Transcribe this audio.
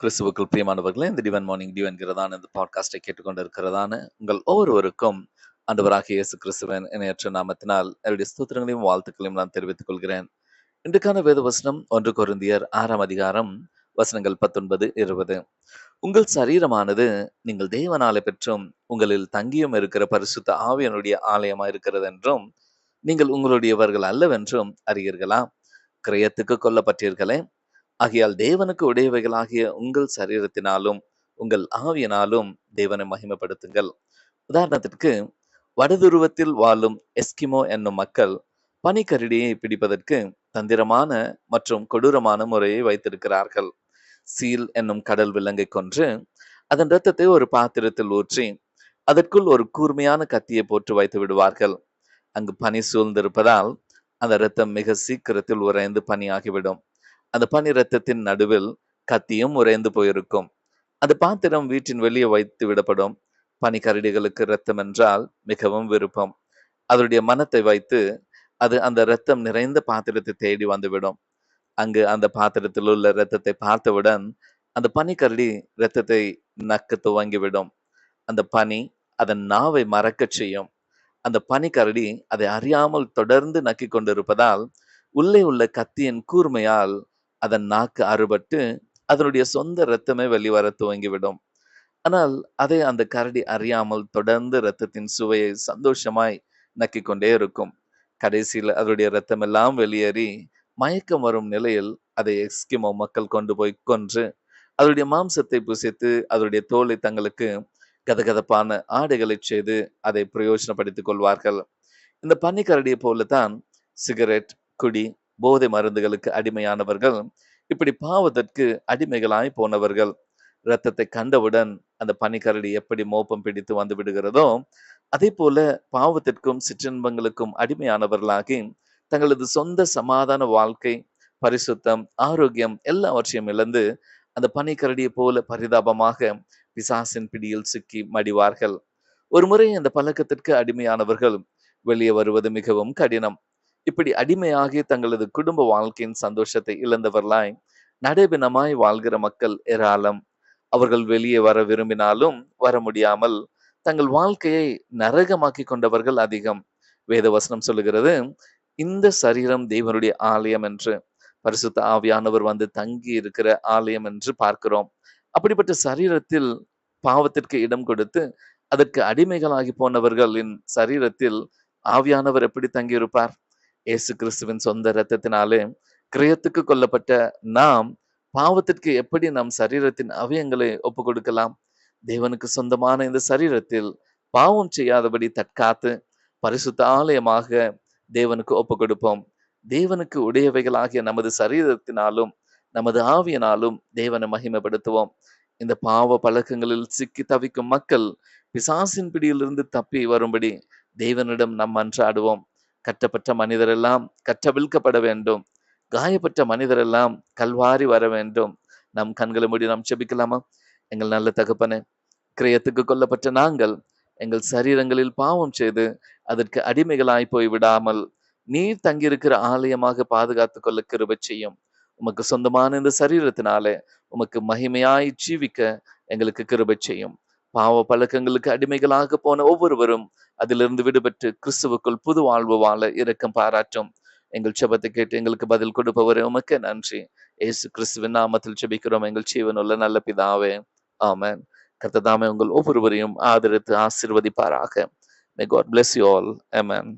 கிறிஸ்துவுக்குள் பிரியமானவர்களே இந்த டிவன் மார்னிங் டிவன் என்கிறதான இந்த பாட்காஸ்டை கேட்டுக்கொண்டு இருக்கிறதான உங்கள் ஒவ்வொருவருக்கும் அந்தவராக இயேசு கிறிஸ்துவன் இணையற்ற நாமத்தினால் என்னுடைய ஸ்தோத்திரங்களையும் வாழ்த்துக்களையும் நான் தெரிவித்துக் கொள்கிறேன். இன்றைக்கான வேத வசனம் ஒன்று கொருந்தியர் ஆறாம் அதிகாரம் வசனங்கள் பத்தொன்பது இருபது. உங்கள் சரீரமானது நீங்கள் தேவனாலே பெற்றும் உங்களில் தங்கியும் இருக்கிற பரிசுத்த ஆவியனுடைய ஆலயமா இருக்கிறது என்றும் நீங்கள் உங்களுடையவர்கள் அல்லவென்றும் அறியீர்களா? கிரயத்துக்கு கொல்லப்பட்டீர்களே ஆகையால் தேவனுக்கு உடையவைகளாகிய உங்கள் சரீரத்தினாலும் உங்கள் ஆவியினாலும் தேவனை மகிமைப்படுத்துங்கள். உதாரணத்திற்கு வடதுருவத்தில் வாழும் எஸ்கிமோ என்னும் மக்கள் பனிக்கரடியை பிடிப்பதற்கு தந்திரமான மற்றும் கொடூரமான முறையை வைத்திருக்கிறார்கள். சீல் என்னும் கடல் விலங்கை கொன்று அதன் இரத்தத்தை ஒரு பாத்திரத்தில் ஊற்றி அதற்குள் ஒரு கூர்மையான கத்தியை போட்டு வைத்து விடுவார்கள். அங்கு பனி சூழ்ந்திருப்பதால் அந்த இரத்தம் மிக சீக்கிரத்தில் உறைந்து பனியாகிவிடும். அந்த பனி ரத்தத்தின் நடுவில் கத்தியும் உறைந்து போயிருக்கும். அந்த பாத்திரம் வீட்டின் வெளியே வைத்து விடப்படும். பனிக்கரடிகளுக்கு ரத்தம் என்றால் மிகவும் விருப்பம். அதனுடைய மனத்தை வைத்து அது அந்த இரத்தம் நிறைந்த பாத்திரத்தை தேடி வந்துவிடும். அங்கு அந்த பாத்திரத்தில் உள்ள இரத்தத்தை பார்த்தவுடன் அந்த பனிக்கரடி இரத்தத்தை நக்க துவங்கிவிடும். அந்த பனி அதன் நாவை மறக்கச் செய்யும். அந்த பனிக்கரடி அதை அறியாமல் தொடர்ந்து நக்கி கொண்டிருப்பதால் உள்ளே உள்ள கத்தியின் கூர்மையால் அதன் நாக்கு அறுபட்டு அதனுடைய சொந்த இரத்தமே வெளிவர துவங்கிவிடும். ஆனால் அதை அந்த கரடி அறியாமல் தொடர்ந்து இரத்தத்தின் சுவையை சந்தோஷமாய் நக்கிக் கொண்டே இருக்கும். கடைசியில் அதனுடைய இரத்தம் எல்லாம் வெளியேறி மயக்கம் வரும் நிலையில் அதை எஸ்கிமோ மக்கள் கொண்டு போய் கொன்று அதனுடைய மாம்சத்தை புசித்து அதனுடைய தோலை தங்களுக்கு கதகதப்பான ஆடைகளை செய்து அதை பிரயோஜனப்படுத்திக் கொள்வார்கள். இந்த பன்னிக்கரடியை போலத்தான் சிகரெட் குடி போதை மருந்துகளுக்கு அடிமையானவர்கள் இப்படி பாவத்திற்கு அடிமைகளாய் போனவர்கள் இரத்தத்தை கண்டவுடன் அந்த பனிக்கரடி எப்படி மோப்பம் பிடித்து வந்து விடுகிறதோ அதே போல பாவத்திற்கும் சிற்றின்பங்களுக்கும் அடிமையானவர்களாகி தங்களது சொந்த சமாதான வாழ்க்கை பரிசுத்தம் ஆரோக்கியம் எல்லாவற்றையும் இழந்து அந்த பனிக்கரடியை போல பரிதாபமாக பிசாசின் பிடியில் சிக்கி மடிவார்கள். ஒரு முறை அந்த பழக்கத்திற்கு அடிமையானவர்கள் வெளியே வருவது மிகவும் கடினம். இப்படி அடிமையாகி தங்களது குடும்ப வாழ்க்கையின் சந்தோஷத்தை இழந்தவர்களாய் நடைபினமாய் வாழ்கிற மக்கள் ஏராளம். அவர்கள் வெளியே வர விரும்பினாலும் வர முடியாமல் தங்கள் வாழ்க்கையை நரகமாக்கி கொண்டவர்கள் அதிகம். வேதவசனம் சொல்லுகிறது இந்த சரீரம் தேவனுடைய ஆலயம் என்று. பரிசுத்த ஆவியானவர் வந்து தங்கி இருக்கிற ஆலயம் என்று பார்க்கிறோம். அப்படிப்பட்ட சரீரத்தில் பாவத்திற்கு இடம் கொடுத்து அதற்கு அடிமைகளாகி போனவர்களின் சரீரத்தில் ஆவியானவர் எப்படி தங்கியிருப்பார்? இயேசு கிறிஸ்துவின் சொந்த இரத்தத்தினாலே கிரயத்துக்கு கொல்லப்பட்ட நாம் பாவத்திற்கு எப்படி நம் சரீரத்தின் அவயங்களை ஒப்பு கொடுக்கலாம் தேவனுக்கு சொந்தமான இந்த சரீரத்தில் பாவம் செய்யாதபடி தற்காத்து பரிசுத்த ஆலயமாக தேவனுக்கு ஒப்பு கொடுப்போம் தேவனுக்கு உடையவைகளாகிய நமது சரீரத்தினாலும் நமது ஆவியனாலும் தேவனை மகிமைப்படுத்துவோம். இந்த பாவ பழக்கங்களில் சிக்கி தவிக்கும் மக்கள் பிசாசின் பிடியிலிருந்து தப்பி வரும்படி தேவனிடம் நம் அன்றாடுவோம். கட்டப்பட்ட மனிதரெல்லாம் கற்றவிழ்க்கப்பட வேண்டும். காயப்பட்ட மனிதரெல்லாம் கல்வாரி வர வேண்டும். நம் கண்களை மூடி நாம் செபிக்கலாமா? எங்கள் நல்ல தகப்பனே கிரயத்துக்கு கொல்லப்பட்ட நாங்கள் எங்கள் சரீரங்களில் பாவம் செய்து அதற்கு அடிமைகளாய் போய் விடாமல் நீர் தங்கியிருக்கிற ஆலயமாக பாதுகாத்து கொள்ள கிருபை செய்யும். உமக்கு சொந்தமான இந்த சரீரத்தினாலே உமக்கு மகிமையாய் ஜீவிக்க எங்களுக்கு கிருபை செய்யும். பாவ பழக்கங்களுக்கு அடிமைகளாக போன ஒவ்வொருவரும் அதிலிருந்து விடுபட்டு கிறிஸ்துவுக்குள் புது வாழ்வு வாழ இரக்கம் பாராட்டும். எங்கள் செபத்தை கேட்டு எங்களுக்கு பதில் கொடுப்பவரே உமக்கு நன்றி. ஏசு கிறிஸ்துவின் நாமத்தில் செபிக்கிறோம். எங்கள் ஜீவனுள்ள நல்ல பிதாவே. ஆமேன். கர்த்ததாமே உங்கள் ஒவ்வொருவரையும் ஆதரித்து ஆசிர்வதிப்பாராக. May God bless you all amen